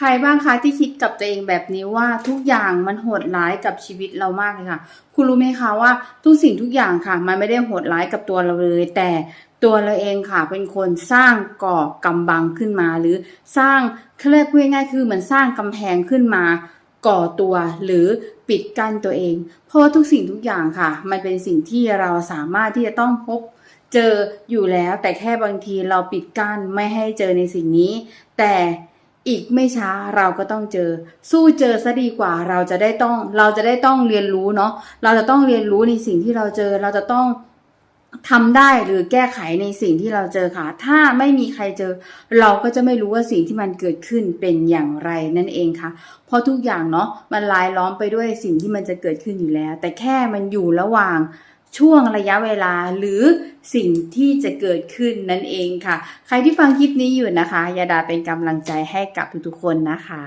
ใครบ้างคะที่คิดกับตัวเองแบบนี้ว่าทุกอย่างมันโหดร้ายกับชีวิตเรามากเลยค่ะ คุณรู้ไหมคะว่าทุกสิ่งทุกอย่างค่ะ มันไม่ได้โหดร้ายกับตัวเราเลย แต่ตัวเราเองค่ะ เป็นคนสร้างก่อกำบังขึ้นมา หรือสร้างเขาเรียกง่ายๆคือเหมือนสร้างกำแพงขึ้นมา ก่อตัวหรือปิดกั้นตัวเอง เพราะว่าทุกสิ่งทุกอย่างค่ะ มันเป็นสิ่งที่เราสามารถที่จะต้องพบเจออยู่แล้ว แต่แค่บางทีเราปิดกั้นไม่ให้เจอในสิ่งนี้ แต่ อีกไม่ช้าเราก็ต้องเจอ สู้เจอซะดีกว่าเราจะได้ต้อง เราจะได้ต้องเรียนรู้เนาะเราจะต้องเรียนรู้ในสิ่งที่เราเจอ เราจะต้องทำได้หรือแก้ไขในสิ่งที่เราเจอค่ะ ถ้าไม่มีใครเจอ เราก็จะไม่รู้ว่าสิ่งที่มันเกิดขึ้นเป็นอย่างไรนั่นเองค่ะ เพราะทุกอย่างเนาะมันลายล้อมไปด้วยสิ่งที่มันจะเกิดขึ้นอยู่แล้ว แต่แค่มันอยู่ระหว่าง ช่วงระยะเวลาหรือสิ่งที่จะเกิดขึ้นนั่นเองค่ะ ใครที่ฟังคลิปนี้อยู่นะคะ ยาดาเป็นกำลังใจให้กับทุกๆคนนะคะ